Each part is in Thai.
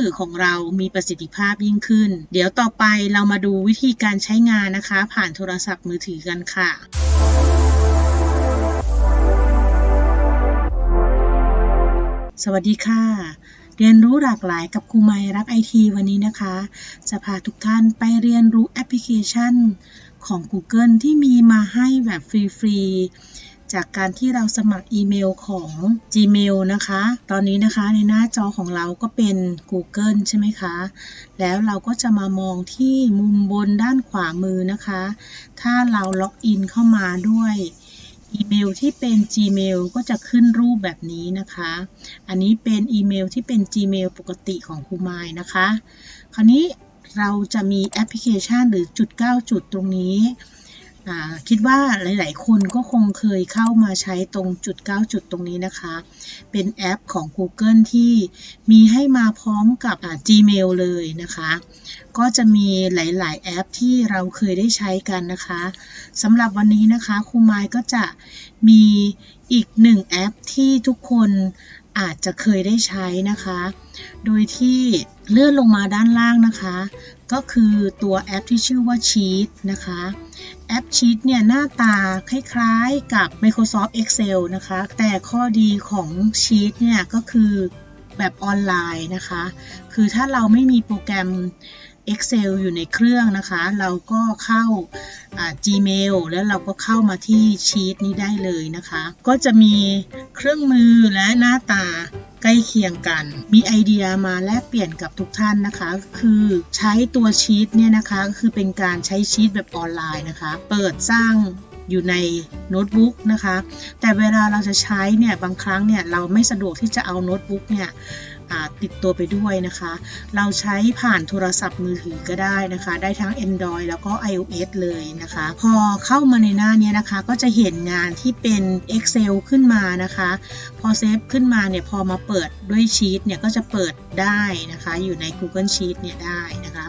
สื่อของเรามีประสิทธิภาพยิ่งขึ้น เดี๋ยวต่อไปเรามาดูวิธีการใช้งานนะคะ ผ่านโทรศัพท์มือถือกันค่ะสวัสดีค่ะ เรียนรู้หลากหลายกับครูไมรักไอทีวันนี้นะคะ จะพาทุกท่านไปเรียนรู้แอปพลิเคชันของ Google ที่มีมาให้แบบฟรี ๆ จากการที่เราสมัครอีเมลของ Gmail นะคะ ตอนนี้นะคะในหน้าจอของเราก็เป็น Google ใช่ไหมคะ แล้วเราก็จะมามองที่มุมบนด้านขวามือนะคะ ถ้าเราล็อกอินเข้ามาด้วยอีเมลที่เป็น Gmail ก็จะขึ้นรูปแบบนี้นะคะ อันนี้เป็นอีเมลที่เป็น Gmail ปกติของครูไมล์นะคะ คราวนี้เราจะมีแอปพลิเคชันหรือจุด 9 จุดตรงนี้ คิดว่าหลาย ๆ คนก็คงเคยเข้ามาใช้ตรงจุด 9 จุดตรงนี้นะคะ เป็นแอปของ Google ที่มีให้มาพร้อมกับ Gmail เลยนะคะ ก็จะมีหลาย ๆ แอปที่เราเคยได้ใช้กันนะคะสำหรับวันนี้นะคะครูไมล์ก็จะมีอีกหนึ่งแอปที่ทุกคนอาจจะเคยได้ใช้นะคะ โดยที่เลื่อนลงมาด้านล่างนะคะ ก็คือตัวแอปที่ชื่อว่า Sheet นะคะ แอป Sheet เนี่ยหน้าตาคล้ายๆกับ Microsoft Excel นะคะ แต่ข้อดีของ Sheet เนี่ยก็คือแบบออนไลน์นะคะ คือถ้าเราไม่มีโปรแกรม Excel อยู่ในเครื่องนะคะ เราก็เข้าา Gmail แล้วเราก็เข้ามาที่ชีตนี้ได้เลยนะคะ ก็จะมีเครื่องมือและหน้าตาใกล้เคียงกัน มีไอเดียมาแลกเปลี่ยนกับทุกท่านนะคะ คือใช้ตัวชีตเนี่ยนะคะก็คือเป็นการใช้ชีตแบบออนไลน์นะคะ เปิดสร้างอยู่ในโน้ตบุ๊กนะคะ แต่เวลาเราจะใช้เนี่ยบางครั้งเนี่ยเราไม่สะดวกที่จะเอาโน้ตบุ๊กเนี่ยติดตัวไปด้วยนะคะ เราใช้ผ่านโทรศัพท์มือถือก็ได้นะคะ ได้ทั้ง Android แล้วก็ iOS เลยนะคะ พอเข้ามาในหน้านี้นะคะ ก็จะเห็นงานที่เป็น Excel ขึ้นมานะคะ พอเซฟขึ้นมาเนี่ยพอมาเปิดด้วยชีตเนี่ยก็จะเปิดได้นะคะ อยู่ใน Google Sheet เนี่ยได้นะคะ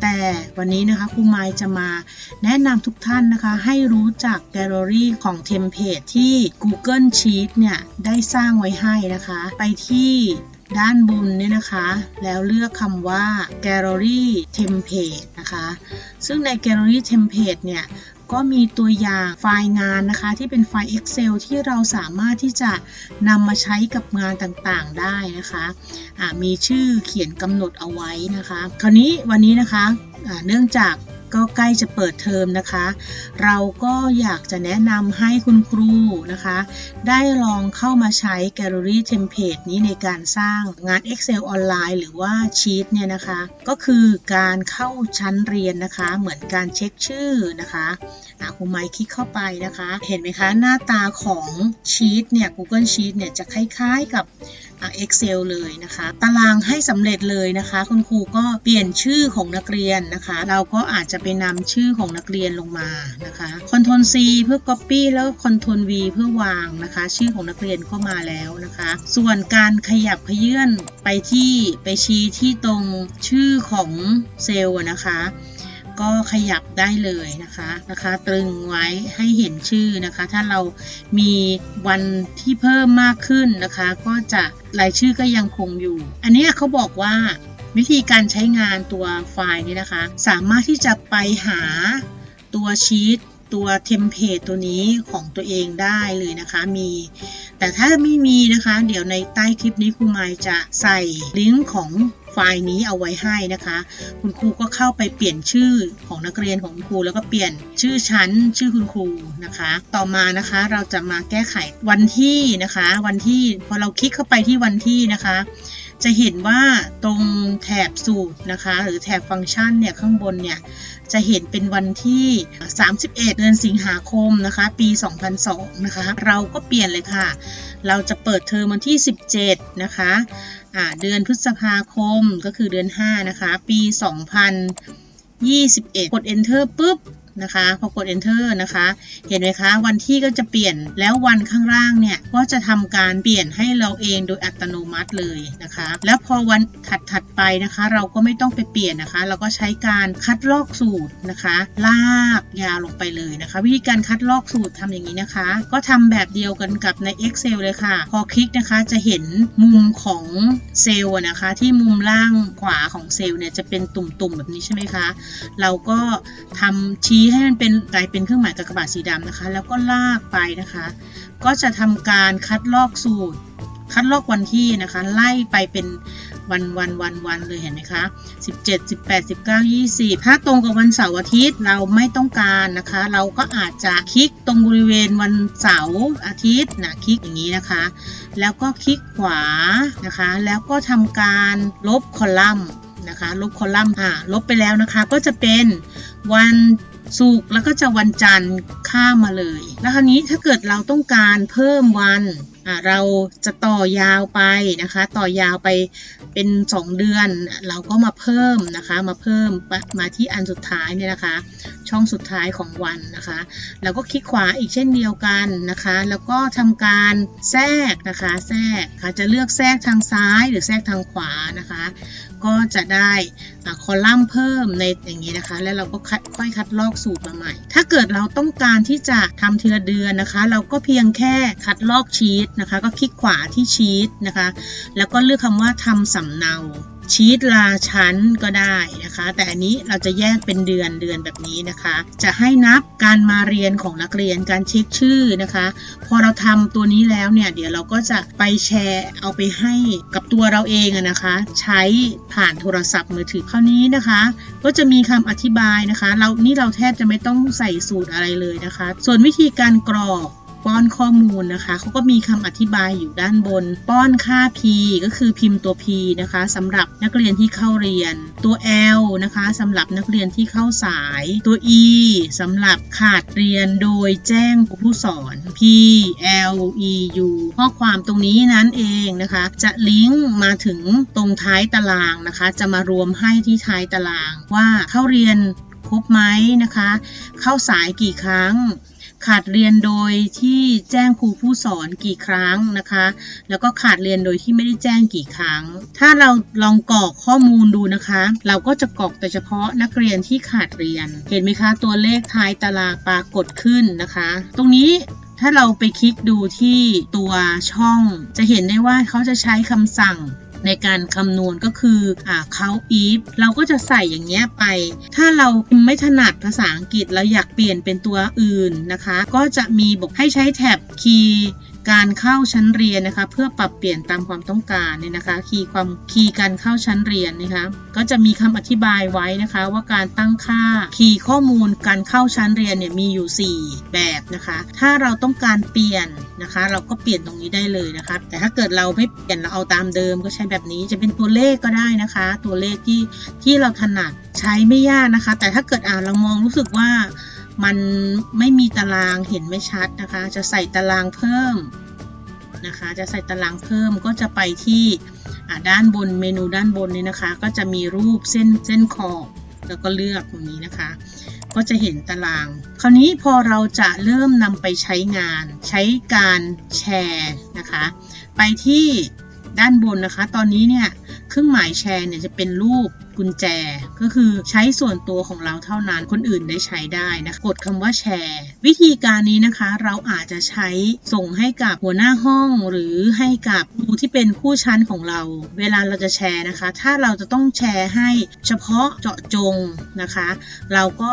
แต่วันนี้นะคะครูไมล์จะมาแนะนำทุกท่านนะคะให้รู้จักแกลเลอรี่ของเทมเพลตที่ Google Sheet เนี่ยได้สร้างไว้ให้นะคะ ไปที่ ด้านบนเนี่ยนะคะ แล้วเลือกคำว่า Gallery Template นะคะ ซึ่งใน Gallery Template เนี่ยก็มีตัวอย่างไฟล์งานนะคะ ที่เป็นไฟล์ Excel ที่เราสามารถที่จะนำมาใช้กับงานต่างๆได้นะคะะมีชื่อเขียนกำหนดเอาไว้นะคะ คราวนี้วันนี้นะคะะเนื่องจาก ก็ใกล้จะเปิดเทอมนะคะ เราก็อยากจะแนะนำให้คุณครูนะคะ ได้ลองเข้ามาใช้ Gallery Template นี้ในการสร้างงาน Excel ออนไลน์หรือว่า Sheet เนี่ยนะคะ ก็คือการเข้าชั้นเรียนนะคะ เหมือนการเช็คชื่อนะคะอะครูไมค์คลิกเข้าไปนะคะ เห็นไหมคะหน้าตาของ Sheet เนี่ย Google Sheet เนี่ยจะคล้ายๆกับ Excel เลยนะคะ ตารางให้สำเร็จเลยนะคะ คุณครูก็เปลี่ยนชื่อของนักเรียนนะคะ เราก็อาจจะไปนำชื่อของนักเรียนลงมานะคะ Ctrl C เพื่อ Copy แล้ว Ctrl V เพื่อวางนะคะ ชื่อของนักเรียนก็มาแล้วนะคะ ส่วนการขยับขยื่นไปที่ไปชี้ที่ตรงชื่อของเซลล์นะคะก็ขยับได้เลยนะคะนะคะ ตรึงไว้ให้เห็นชื่อนะคะ ถ้าเรามีวันที่เพิ่มมากขึ้นนะคะ ก็จะรายชื่อก็ยังคงอยู่ อันนี้เขาบอกว่า วิธีการใช้งานตัวไฟล์นี้นะคะ สามารถที่จะไปหาตัวชีตตัวเทมเพลตตัวนี้ของตัวเองได้เลยนะคะมี แต่ถ้าไม่มีนะคะ เดี๋ยวในใต้คลิปนี้ครูไมค์จะใส่ลิงก์ของไฟล์นี้เอาไว้ให้นะคะ คุณครูก็เข้าไปเปลี่ยนชื่อของนักเรียนของคุณครู แล้วก็เปลี่ยนชื่อชั้นชื่อคุณครูนะคะ ต่อมานะคะเราจะมาแก้ไขวันที่นะคะ วันที่พอเราคลิกเข้าไปที่วันที่นะคะ จะเห็นว่าตรงแถบสูตรนะคะ หรือแถบฟังก์ชันเนี่ยข้างบนเนี่ยจะเห็นเป็นวันที่ 31 เดือนสิงหาคมนะคะ ปี 2002 นะคะ เราก็เปลี่ยนเลยค่ะ เราจะเปิดเทอมวันที่ 17 นะคะะเดือนพฤษภาคมก็คือเดือน 5 นะคะ ปี 2021 กด enter ปุ๊บ นะคะพอกด enter นะคะ เห็นไหมคะ วันที่ก็จะเปลี่ยนแล้ววันข้างล่างเนี่ยก็จะทำการเปลี่ยนให้เราเองโดยอัตโนมัติเลยนะคะ แล้วพอวันถัดถัดไปนะคะ เราก็ไม่ต้องไปเปลี่ยนนะคะ เราก็ใช้การคัดลอกสูตรนะคะ ลากยาวลงไปเลยนะคะ วิธีการคัดลอกสูตรทำอย่างนี้นะคะ ก็ทำแบบเดียวกันกับใน Excel เลยค่ะ พอคลิกนะคะจะเห็นมุมของเซลล์นะคะ ที่มุมล่างขวาของเซลล์เนี่ยจะเป็นตุ่มๆแบบนี้ใช่ไหมคะ เราก็ทำชี้ให้มันเป็นกลายเป็นเครื่องหมายกากบาทสีดำนะคะ แล้วก็ลากไปนะคะ ก็จะทำการคัดลอกสูตร คัดลอกวันที่นะคะ ไล่ไปเป็นวันวันวันวันเลยเห็นไหมคะ17 18 19 20 ถ้าตรงกับวันเสาร์อาทิตย์เราไม่ต้องการนะคะ เราก็อาจจะคลิกตรงบริเวณวันเสาร์อาทิตย์นะคลิกอย่างนี้นะคะ แล้วก็คลิกขวานะคะ แล้วก็ทำการลบคอลัมน์นะคะ ลบคอลัมน์อ่าลบไปแล้วนะคะ ก็จะเป็นวัน ศุกร์แล้วก็จะวันจันทร์ข้ามมาเลย แล้วคราวนี้ถ้าเกิดเราต้องการเพิ่มวันเราจะต่อยาวไปนะคะ ต่อยาวไปเป็น 2 เดือน เราก็มาเพิ่มนะคะ มาเพิ่มมาที่อันสุดท้ายเนี่ยนะคะ ช่องสุดท้ายของวันนะคะแล้วก็คลิกขวาอีกเช่นเดียวกันนะคะ แล้วก็ทำการแทรกนะคะ แทรกค่ะจะเลือกแทรกทางซ้ายหรือแทรกทางขวานะคะ ก็จะได้คอลัมน์เพิ่มในอย่างนี้นะคะ แล้วเราก็ค่อยคัดลอกสูตรมาใหม่ ถ้าเกิดเราต้องการที่จะทำทีละเดือนนะคะ เราก็เพียงแค่คัดลอกชีตนะคะ ก็คลิกขวาที่ชีตนะคะ แล้วก็เลือกคำว่าทำสำเนา ชีตลาชั้นก็ได้นะคะ แต่อันนี้เราจะแยกเป็นเดือนเดือนแบบนี้นะคะ จะให้นับการมาเรียนของนักเรียนการเช็คชื่อนะคะ พอเราทำตัวนี้แล้วเนี่ยเดี๋ยวเราก็จะไปแชร์เอาไปให้กับตัวเราเองนะคะ ใช้ผ่านโทรศัพท์มือถือคราวนี้นะคะ ก็จะมีคำอธิบายนะคะ เรานี่เราแทบจะไม่ต้องใส่สูตรอะไรเลยนะคะ ส่วนวิธีการกรอก ป้อนข้อมูลนะคะเขาก็มีคำอธิบายอยู่ด้านบน ป้อนค่า p ก็คือพิมพ์ตัว p นะคะสำหรับนักเรียนที่เข้าเรียน ตัว l นะคะสำหรับนักเรียนที่เข้าสาย ตัว e สำหรับขาดเรียนโดยแจ้งผู้สอน p l e u ข้อความตรงนี้นั้นเองนะคะ จะลิงก์มาถึงตรงท้ายตารางนะคะ จะมารวมให้ที่ท้ายตารางว่าเข้าเรียนครบไหมนะคะ เข้าสายกี่ครั้ง ขาดเรียนโดยที่แจ้งครูผู้สอนกี่ครั้งนะคะ แล้วก็ขาดเรียนโดยที่ไม่ได้แจ้งกี่ครั้ง ถ้าเราลองกรอกข้อมูลดูนะคะ เราก็จะกรอกแต่เฉพาะนักเรียนที่ขาดเรียน เห็นไหมคะ ตัวเลขท้ายตารางปรากฏขึ้นนะคะ ตรงนี้ถ้าเราไปคลิกดูที่ตัวช่อง จะเห็นได้ว่าเขาจะใช้คำสั่ง ในการคำนวณก็คืออ่าเขา if เราก็จะใส่อย่างเงี้ยไป ถ้าเราไม่ถนัดภาษาอังกฤษเราอยากเปลี่ยนเป็นตัวอื่นนะคะ ก็จะมีบอกให้ใช้แท็บคีย์ การเข้าชั้นเรียนนะคะ เพื่อปรับเปลี่ยนตามความต้องการเนี่ยนะคะ คีย์ความคีย์การเข้าชั้นเรียนนะคะ ก็จะมีคำอธิบายไว้นะคะ ว่าการตั้งค่าคีย์ข้อมูลการเข้าชั้นเรียนเนี่ยมีอยู่ 4 แบบนะคะ ถ้าเราต้องการเปลี่ยนนะคะ เราก็เปลี่ยนตรงนี้ได้เลยนะคะ แต่ถ้าเกิดเราไม่เปลี่ยนเราเอาตามเดิมก็ใช้แบบนี้จะเป็นตัวเลขก็ได้นะคะ ตัวเลขที่ที่เราถนัดใช้ไม่ยากนะคะ แต่ถ้าเกิดอ่านเรามองรู้สึกว่า มันไม่มีตารางเห็นไม่ชัดนะคะ จะใส่ตารางเพิ่มนะคะ จะใส่ตารางเพิ่มก็จะไปที่ด้านบนเมนูด้านบนนี้นะคะ ก็จะมีรูปเส้นเส้นขอบแล้วก็เลือกตรงนี้นะคะ ก็จะเห็นตาราง คราวนี้พอเราจะเริ่มนำไปใช้งาน ใช้การแชร์นะคะ ไปที่ด้านบนนะคะ ตอนนี้เนี่ย เครื่องหมายแชร์เนี่ยจะเป็นรูปกุญแจ ก็คือใช้ส่วนตัวของเราเท่านั้นคนอื่นได้ใช้ได้นะกดคำว่าแชร์ วิธีการนี้นะคะเราอาจจะใช้ส่งให้กับหัวหน้าห้อง หรือให้กับครูที่เป็นคู่ชั้นของเรา เวลาเราจะแชร์นะคะ ถ้าเราจะต้องแชร์ให้เฉพาะเจาะจงนะคะ เราก็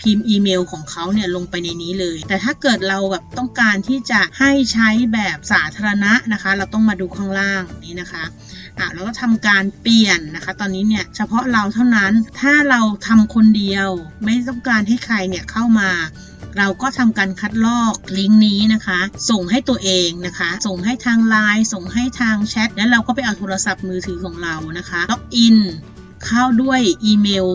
พิมพ์อีเมลของเขาเนี่ยลงไปในนี้เลย แต่ถ้าเกิดเราแบบต้องการที่จะให้ใช้แบบสาธารณะนะคะ เราต้องมาดูข้างล่างนี้นะคะอะเราก็ทำการเปลี่ยนนะคะ ตอนนี้เนี่ยเฉพาะเราเท่านั้นถ้าเราทำคนเดียว ไม่ต้องการให้ใครเนี่ยเข้ามาเราก็ทำการคัดลอกลิงก์นี้นะคะ ส่งให้ตัวเองนะคะ ส่งให้ทางไลน์ส่งให้ทางแชทแล้วเราก็ไปเอาโทรศัพท์มือถือของเรานะคะล็อกอินเข้าด้วยอีเมล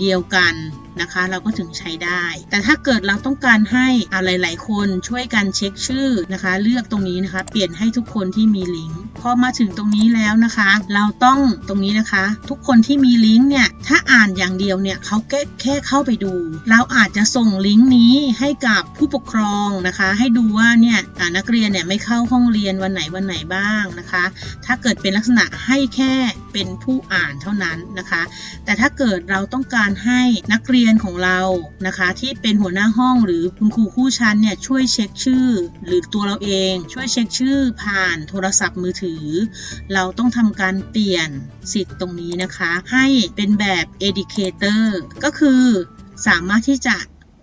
เดียวกัน นะคะ เราก็ถึงใช้ได้ แต่ถ้าเกิดเราต้องการให้อะไรหลาย ๆ คนช่วยกันเช็คชื่อนะคะ เลือกตรงนี้นะคะ เปลี่ยนให้ทุกคนที่มีลิงก์ พอมาถึงตรงนี้แล้วนะคะ เราต้องตรงนี้นะคะ ทุกคนที่มีลิงก์เนี่ยถ้าอ่านอย่างเดียวเนี่ยเขาแค่แค่เข้าไปดู เราอาจจะส่งลิงก์นี้ให้กับผู้ปกครองนะคะ ให้ดูว่าเนี่ยนักเรียนเนี่ยไม่เข้าห้องเรียนวันไหนวันไหนบ้างนะคะ ถ้าเกิดเป็นลักษณะให้แค่เป็นผู้อ่านเท่านั้นนะคะ แต่ถ้าเกิดเราต้องการให้นักเรียนของเรานะคะ ที่เป็นหัวหน้าห้องหรือคุณครูคู่ชั้นเนี่ยช่วยเช็คชื่อ หรือตัวเราเอง ช่วยเช็คชื่อผ่านโทรศัพท์มือถือเราต้องทำการเปลี่ยนสิทธิ์ตรงนี้นะคะ ให้เป็นแบบ educator ก็คือสามารถที่จะ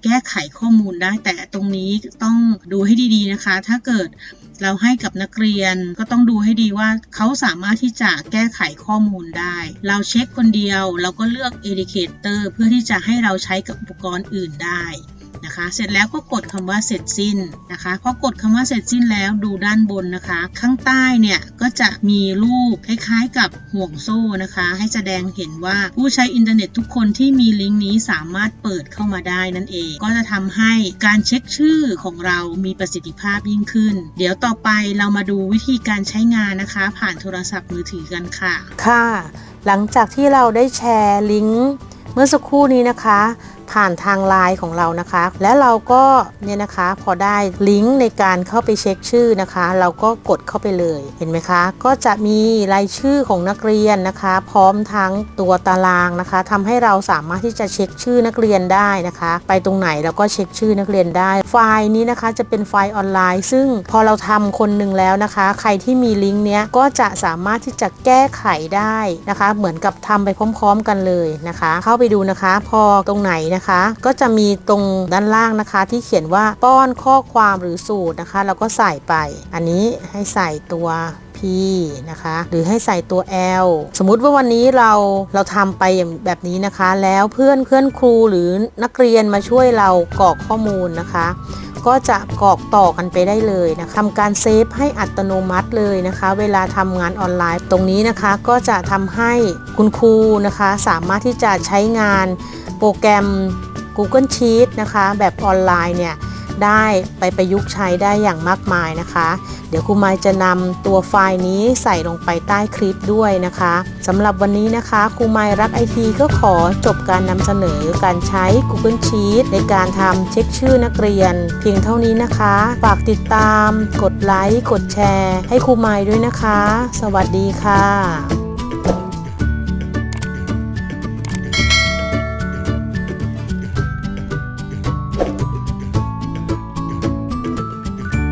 แก้ไขข้อมูลได้แต่ตรงนี้ต้องดูให้ดีๆนะคะ ถ้าเกิดเราให้กับนักเรียนก็ต้องดูให้ดีว่าเขาสามารถที่จะแก้ไขข้อมูลได้ เราเช็คคนเดียวเราก็เลือก educator เพื่อที่จะให้เราใช้กับอุปกรณ์อื่นได้ นะคะ เสร็จแล้วก็กดคำว่าเสร็จสิ้นนะคะพอกดคำว่าเสร็จสิ้นแล้วดูด้านบนนะคะ ข้างใต้เนี่ยก็จะมีรูปคล้ายๆ กับห่วงโซ่นะคะ ให้แสดงเห็นว่าผู้ใช้อินเทอร์เน็ตทุกคนที่มีลิงก์นี้สามารถเปิดเข้ามาได้นั่นเอง ก็จะทำให้การเช็คชื่อของเรามีประสิทธิภาพยิ่งขึ้น เดี๋ยวต่อไปเรามาดูวิธีการใช้งานนะคะ ผ่านโทรศัพท์มือถือกันค่ะ ค่ะ หลังจากที่เราได้แชร์ลิงก์เมื่อสักครู่นี้นะคะ ผ่านทางไลน์ของเรานะคะ และเราก็เนี่ยนะคะพอได้ลิงก์ในการเข้าไปเช็คชื่อนะคะ เราก็กดเข้าไปเลยเห็นไหมคะ ก็จะมีรายชื่อของนักเรียนนะคะ พร้อมทั้งตัวตารางนะคะทำให้เราสามารถที่จะเช็คชื่อนักเรียนได้นะคะ ไปตรงไหนเราก็เช็คชื่อนักเรียนได้ ไฟล์นี้นะคะจะเป็นไฟล์ออนไลน์ ซึ่งพอเราทำคนหนึ่งแล้วนะคะ ใครที่มีลิงก์เนี้ยก็จะสามารถที่จะแก้ไขได้นะคะ เหมือนกับทำไปพร้อม ๆ กันเลยนะคะ เข้าไปดูนะคะ พอตรงไหนนะคะก็จะมีตรงด้านล่างนะคะ ที่เขียนว่าป้อนข้อความหรือสูตรนะคะเราก็ใส่ไป อันนี้ให้ใส่ตัว P นะคะหรือให้ใส่ตัว L สมมุติว่าวันนี้เราเราทำไปแบบนี้นะคะ แล้วเพื่อนเพื่อนครูหรือนักเรียนมาช่วยเรากรอกข้อมูลนะคะ ก็จะกรอกต่อกันไปได้เลยนะคะทำการเซฟให้อัตโนมัติเลยนะคะ เวลาทำงานออนไลน์ตรงนี้นะคะ ก็จะทำให้คุณครูนะคะ สามารถที่จะใช้งาน โปรแกรม Google Sheets นะคะ แบบออนไลน์เนี่ยได้ไปประยุกต์ใช้ได้อย่างมากมายนะคะ เดี๋ยวครูไมายจะนำตัวไฟล์นี้ใส่ลงไปใต้คลิปด้วยนะคะสำหรับวันนี้นะคะครูไมายรักไอทีก็ขอจบการนำเสนอการใช้ Google Sheets ในการทำเช็คชื่อนักเรียน เพียงเท่านี้นะคะ ฝากติดตาม กดไลค์ กดแชร์ ให้ครูไมายด้วยนะคะ สวัสดีค่ะ